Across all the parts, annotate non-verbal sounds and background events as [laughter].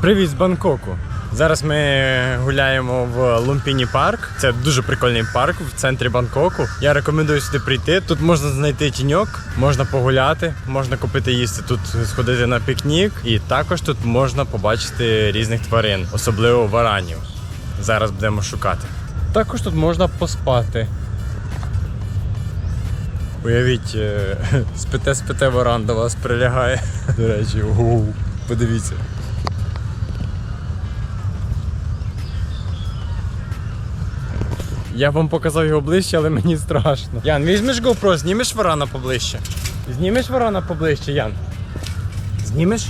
Привіт з Бангкоку. Зараз ми гуляємо в Лумпіні парк. Це дуже прикольний парк в центрі Бангкоку. Я рекомендую сюди прийти. Тут можна знайти тіньок, можна погуляти, можна купити їсти, тут сходити на пікнік, і також тут можна побачити різних тварин, особливо варанів. Зараз будемо шукати. Також тут можна поспати. Уявіть, е, [laughs] спите, спите варан до вас прилягає. [laughs] До речі, подивіться. Я вам показав його ближче, але мені страшно. Ян, візьмеш GoPro, знімеш варана поближче? Знімеш варана поближче, Ян? Знімеш?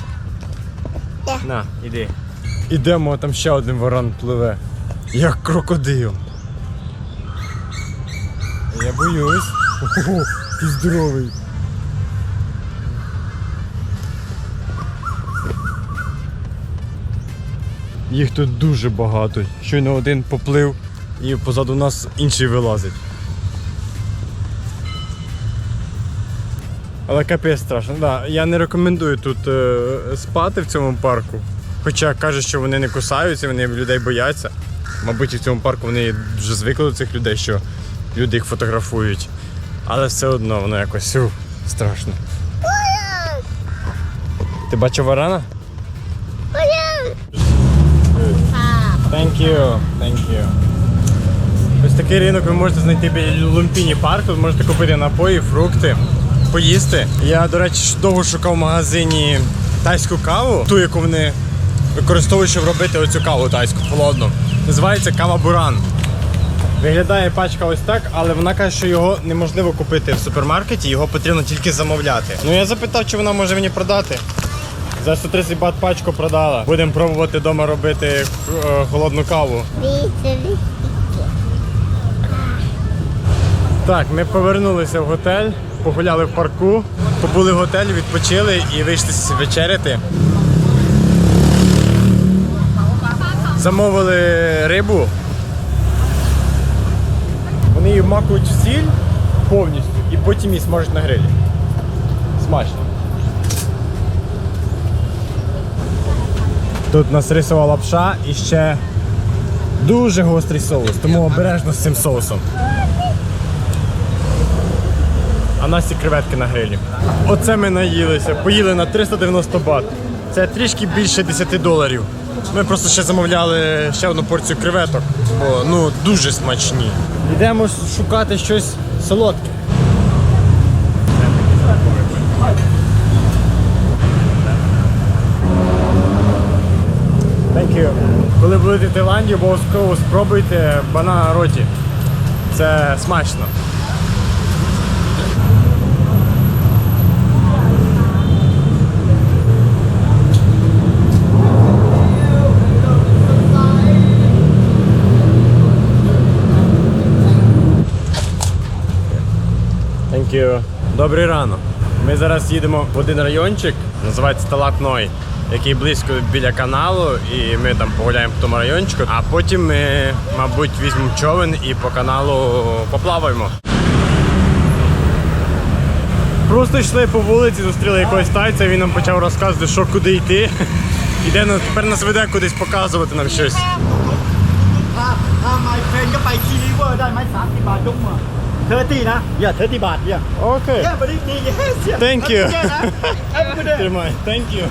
Так. На, іди. Ідемо, там ще один варан пливе. Як крокодил. Я боюсь. Ого, ти здоровий. Їх тут дуже багато. Щойно один поплив і позаду нас інший вилазить. Але капець страшно. Да, я не рекомендую тут е, спати в цьому парку. Хоча кажуть, що вони не кусаються, вони людей бояться. Мабуть, в цьому парку вони вже звикли до цих людей, що люди їх фотографують. Але все одно воно якось ух, страшно. Ти бачив варана? Thank you, thank you. Такий ринок ви можете знайти біля Лумпіні парк. Тут можете купити напої, фрукти, поїсти. Я, до речі, довго шукав в магазині тайську каву, ту, яку вони використовують, щоб робити оцю каву тайську холодну. Називається кава Буран. Виглядає пачка ось так, але вона каже, що його неможливо купити в супермаркеті, його потрібно тільки замовляти. Ну я запитав, чи вона може мені продати. За 130 бат пачку продала. Будемо пробувати вдома робити е, холодну каву. Так, ми повернулися в готель, погуляли в парку, побули в готелі, відпочили і вийшли вечеряти. Замовили рибу. Вони її макують в сіль повністю і потім її смажуть на грилі. Смачно. Тут нас рисова лапша і ще дуже гострий соус, тому обережно з цим соусом. А Насті креветки на грилі. Оце ми наїлися. Поїли на 390 бат. Це трішки більше 10 доларів. Ми просто ще замовляли ще одну порцію креветок, бо ну дуже смачні. Йдемо шукати щось солодке. Thank you. Коли будете в Таїланді, обов'язково спробуйте банана роті. Це смачно. Thank. Добрий ранок. Ми зараз їдемо в один райончик, називається Талат Ной, який близько біля каналу, і ми там погуляємо по тому райончику, а потім ми, мабуть, візьмемо човен і по каналу поплаваємо. Просто йшли по вулиці, зустріли якогось тайця, він нам почав розказувати, що куди йти. Іде нас тепер нас веде кудись показувати нам щось. 30 na? Yeah, 30 baht, yeah. Okay. Yeah, but it, yes, yeah. Thank you. Have a Thank you.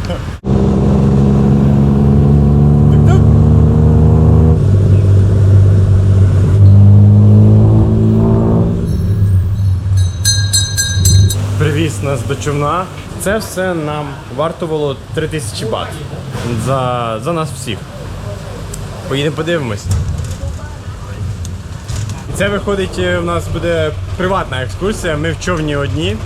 Привіз нас до човна. Це все нам вартувало 3000 бат за, за нас всіх. Поїдемо подивимось. Це виходить, е, у нас буде приватна екскурсія. Ми в човні одні.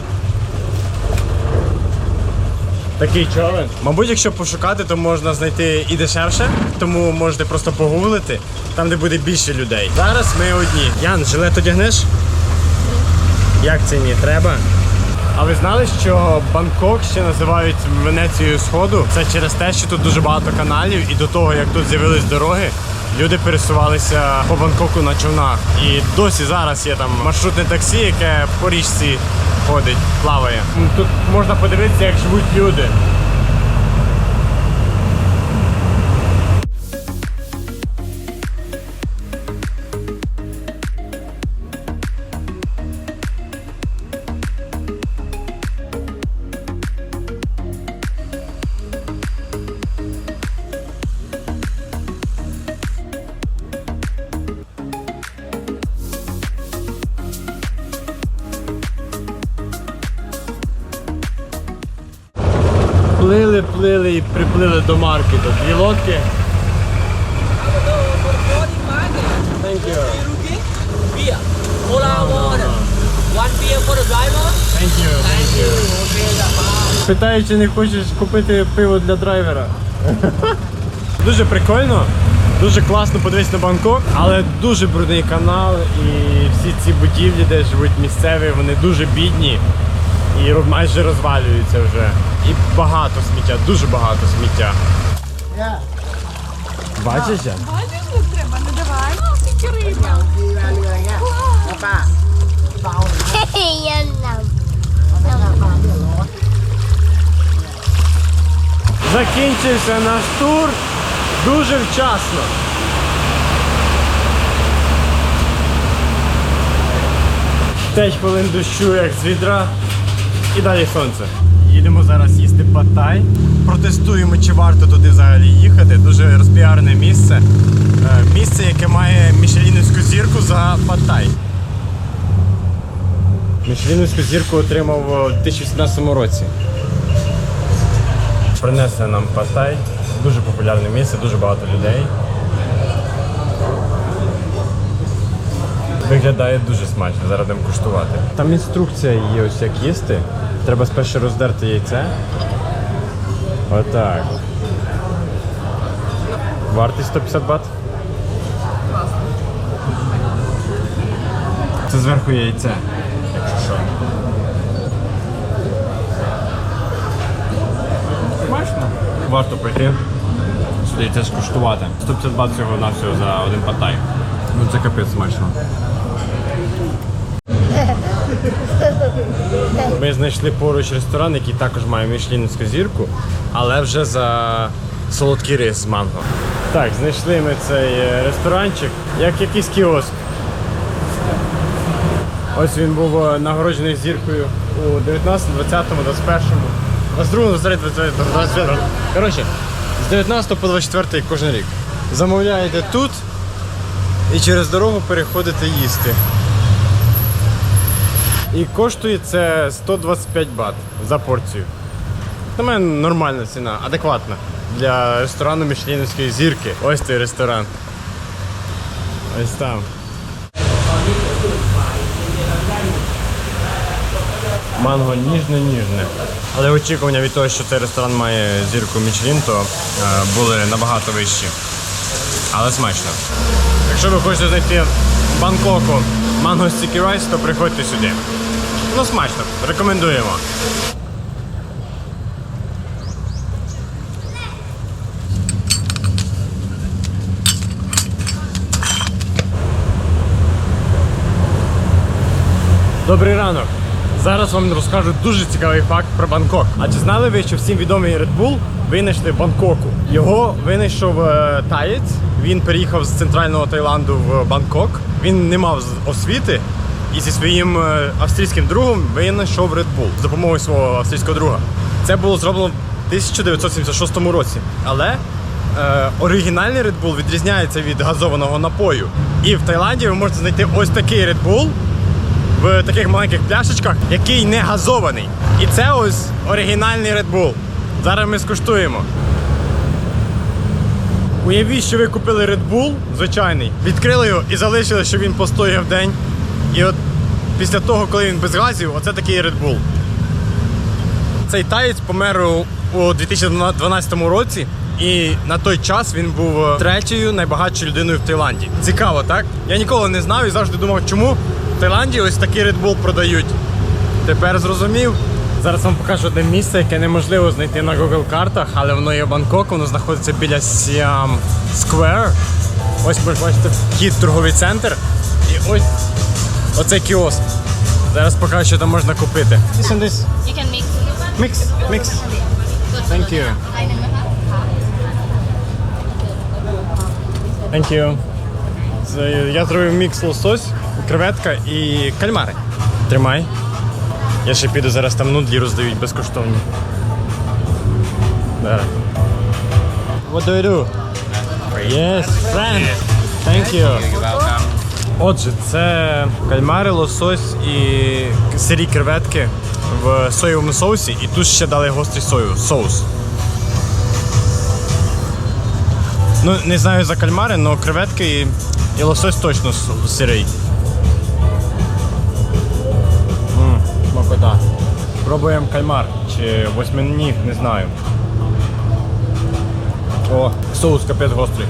Такий човен. Мабуть, якщо пошукати, то можна знайти і дешевше, тому можете просто погуглити, там де буде більше людей. Зараз ми одні. Ян, жилет одягнеш? Як це ні? Треба? А ви знали, що Бангкок ще називають Венецією Сходу? Це через те, що тут дуже багато каналів, і до того, як тут з'явились дороги, люди пересувалися по Бангкоку на човнах. І досі зараз є там маршрутне таксі, яке по річці ходить, плаває. Тут можна подивитися, як живуть люди. І приплили до маркету. Дві лодки. Питаю, чи не хочеш купити пиво для драйвера. [laughs] Дуже прикольно, дуже класно подивитися на Бангкок, але дуже брудний канал і всі ці будівлі, де живуть місцеві, вони дуже бідні і майже розвалюється вже. І багато сміття, дуже багато сміття. Бачиш? Жан? Бачиш, тут треба, не давай. О, скільки риба. Закінчився наш тур дуже вчасно. П'ять хвилин дощу як з відра і далі сонце. Їдемо зараз їсти паттай. Протестуємо, чи варто туди взагалі їхати. Дуже розпіарене місце. Е, Місце, яке має мішелінівську зірку за паттай. Мішелінівську зірку отримав у 2017 році. Принесли нам патай. Дуже популярне місце, дуже багато людей. Виглядає дуже смачно, зараз будемо куштувати. Там інструкція є ось як їсти. Треба спершу роздерти яйце. Отак. Вартість 150 бат. Це зверху яйце, якщо що. Смачно. Варто прийти. Сюди це скуштувати. 150 бат всього на всього за один патай. Ну це капець смачно. Ми знайшли поруч ресторан, який також має мішлінську зірку, але вже за солодкий рис з манго. Так, знайшли ми цей е, ресторанчик, як якийсь кіоск. Ось він був е, нагороджений зіркою у 19, 20, 21, 22, 23, 24. Коротше, з 19 по 24 кожен рік. Замовляєте тут і через дорогу переходите їсти. І коштує це 125 бат за порцію. На мене нормальна ціна, адекватна для ресторану Мішлінівської зірки. Ось цей ресторан. Ось там. Манго ніжне-ніжне. Але очікування від того, що цей ресторан має зірку Мічлін, то е, були набагато вищі. Але смачно. Якщо ви хочете знайти в Бангкоку манго Sticky Rice, то приходьте сюди. Ну, смачно, рекомендуємо. Добрий ранок. Зараз вам розкажу дуже цікавий факт про Бангкок. А чи знали ви, що всім відомий Red Bull винайшли в Бангкоку? Його винайшов е, таєць. Він переїхав з центрального Таїланду в Бангкок. Він не мав освіти і зі своїм е, австрійським другом винайшов Red Bull з допомогою свого австрійського друга. Це було зроблено в 1976 році. Але е, оригінальний Red Bull відрізняється від газованого напою. І в Таїланді ви можете знайти ось такий Red Bull в таких маленьких пляшечках, який не газований. І це ось оригінальний Red Bull. Зараз ми скуштуємо. Уявіть, що ви купили Red Bull звичайний, відкрили його і залишили, щоб він постояв день. І от після того, коли він без газів, оце такий Red Bull. Цей таєць помер у- у 2012 році, і на той час він був е, третьою найбагатшою людиною в Таїланді. Цікаво, так? Я ніколи не знав і завжди думав, чому в Таїланді ось такий Red Bull продають. Тепер зрозумів. Зараз вам покажу одне місце, яке неможливо знайти на Google картах, але воно є в Бангкоку, воно знаходиться біля Siam Square. Ось ви бачите вхід торговий центр. І ось оцей кіоск. Зараз покажу, що там можна купити. This and this. You can mix. Mix, mix. Thank you. Thank you. Це я зробив мікс лосось, креветка і кальмари. Тримай. Я ще піду зараз там нудлі роздають безкоштовно. Зараз. What do I do? Yes, friend. Thank you. Отже, це кальмари, лосось і сирі креветки в соєвому соусі, і тут ще дали гострий сою, соус. Ну, не знаю за кальмари, але креветки і, і лосось точно сирий. Ммм, смакота. Пробуємо кальмар чи восьминіг, не знаю. О, соус капець гострий.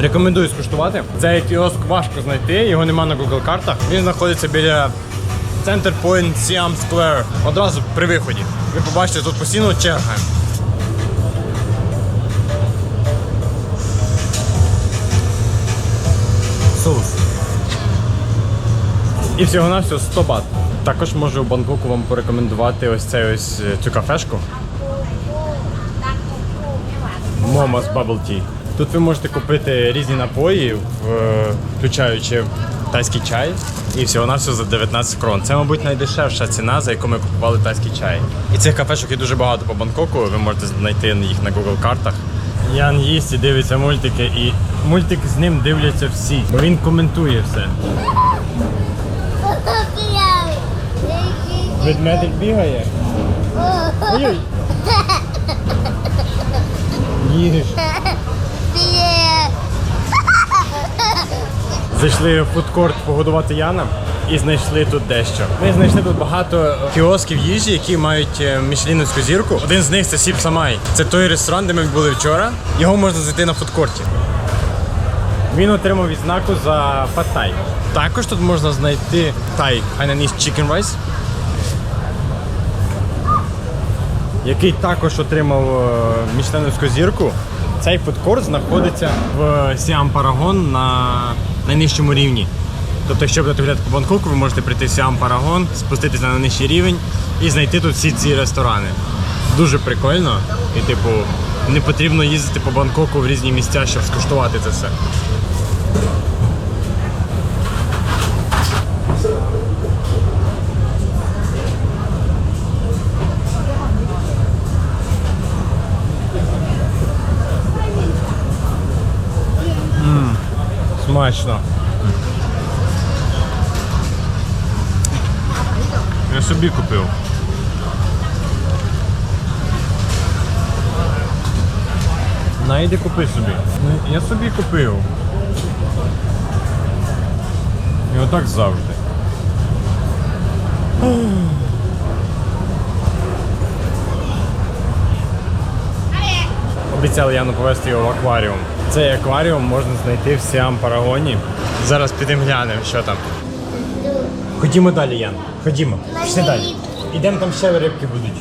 Рекомендую скуштувати. Цей кіоск важко знайти, його нема на Google картах. Він знаходиться біля Center Point Siam Square. Одразу при виході. Ви побачите, тут постійно черга. Соус. І всього на всього 100 бат. Також можу в Бангкоку вам порекомендувати ось цей ось е, цю кафешку. Momos Bubble Tea. Тут ви можете купити різні напої, включаючи тайський чай, і всього на всього за 19 крон. Це, мабуть, найдешевша ціна, за яку ми купували тайський чай. І цих кафешок є дуже багато по Бангкоку. Ви можете знайти їх на Google картах. Ян їсть і дивиться мультики, і мультик з ним дивляться всі, бо він коментує все. Ведмедик бігає. [laughs] Їж. Зайшли в фудкорт погодувати Яна і знайшли тут дещо. Ми знайшли тут багато кіосків їжі, які мають е, мішлінівську зірку. Один з них це Сіп Самай. Це той ресторан, де ми були вчора. Його можна знайти на фудкорті. Він отримав відзнаку за паттай. Також тут можна знайти тай Hainanese Chicken Rice, який також отримав е, мішленівську зірку. Цей фудкорт знаходиться в Сіам Парагон на найнижчому рівні. Тобто, якщо будете гуляти по Бангкоку, ви можете прийти в Сіам Парагон, спуститися на нижчий рівень і знайти тут всі ці ресторани. Дуже прикольно. І, типу, не потрібно їздити по Бангкоку в різні місця, щоб скуштувати це все. Смачно. Я собі купив. На, іди купи собі. Я собі купив. І отак завжди. Обіцяли Яну повезти його в акваріум. Цей акваріум можна знайти в Сіам Парагоні. Зараз підемо глянемо, що там. Ходімо далі, Ян. Ходімо. Пішли далі. Ідемо там ще рибки будуть.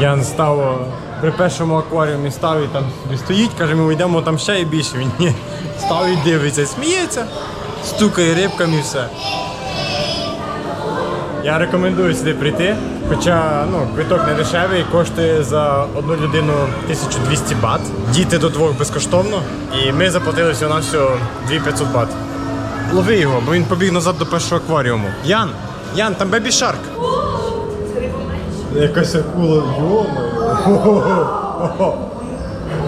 Ян став при першому акваріумі став і там собі стоїть, каже, ми йдемо там ще і більше. Він ні. Став і дивиться, сміється, стукає рибками і все. Я рекомендую сюди прийти. Хоча ну, квиток не дешевий, коштує за одну людину 1200 бат. Діти до двох безкоштовно. І ми заплатили всього на всього 2500 бат. Лови його, бо він побіг назад до першого акваріуму. Ян! Ян, там бебі шарк. Якась акула, йомо.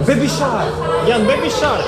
Бебі шарк! Ян, бебі шарк!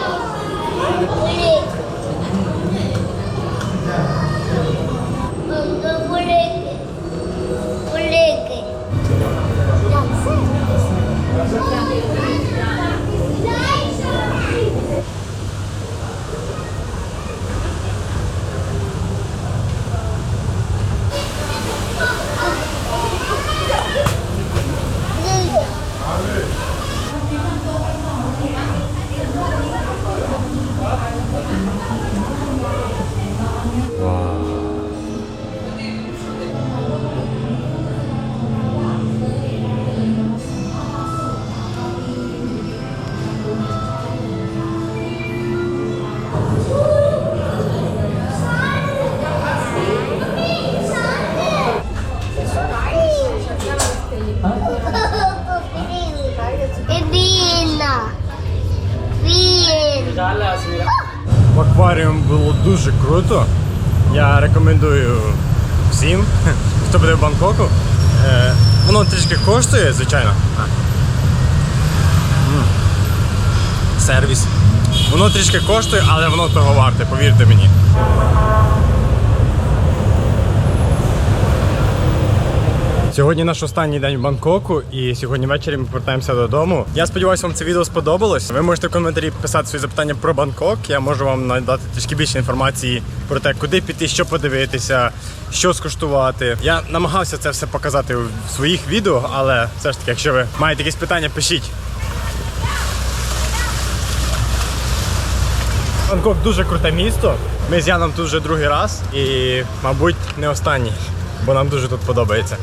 В акваріум було дуже круто. Я рекомендую всім, [laughs] хто буде в Бангкоку. Е, воно трішки коштує, звичайно. Сервіс. Воно трішки коштує, але воно того варте, повірте мені. Сьогодні наш останній день в Бангкоку, і сьогодні ввечері ми повертаємося додому. Я сподіваюся, вам це відео сподобалось. Ви можете в коментарі писати свої запитання про Бангкок. Я можу вам надати трішки більше інформації про те, куди піти, що подивитися, що скуштувати. Я намагався це все показати у своїх відео, але все ж таки, якщо ви маєте якісь питання, пишіть. Бангкок дуже круте місто. Ми з Яном тут вже другий раз і, мабуть, не останній, бо нам дуже тут подобається.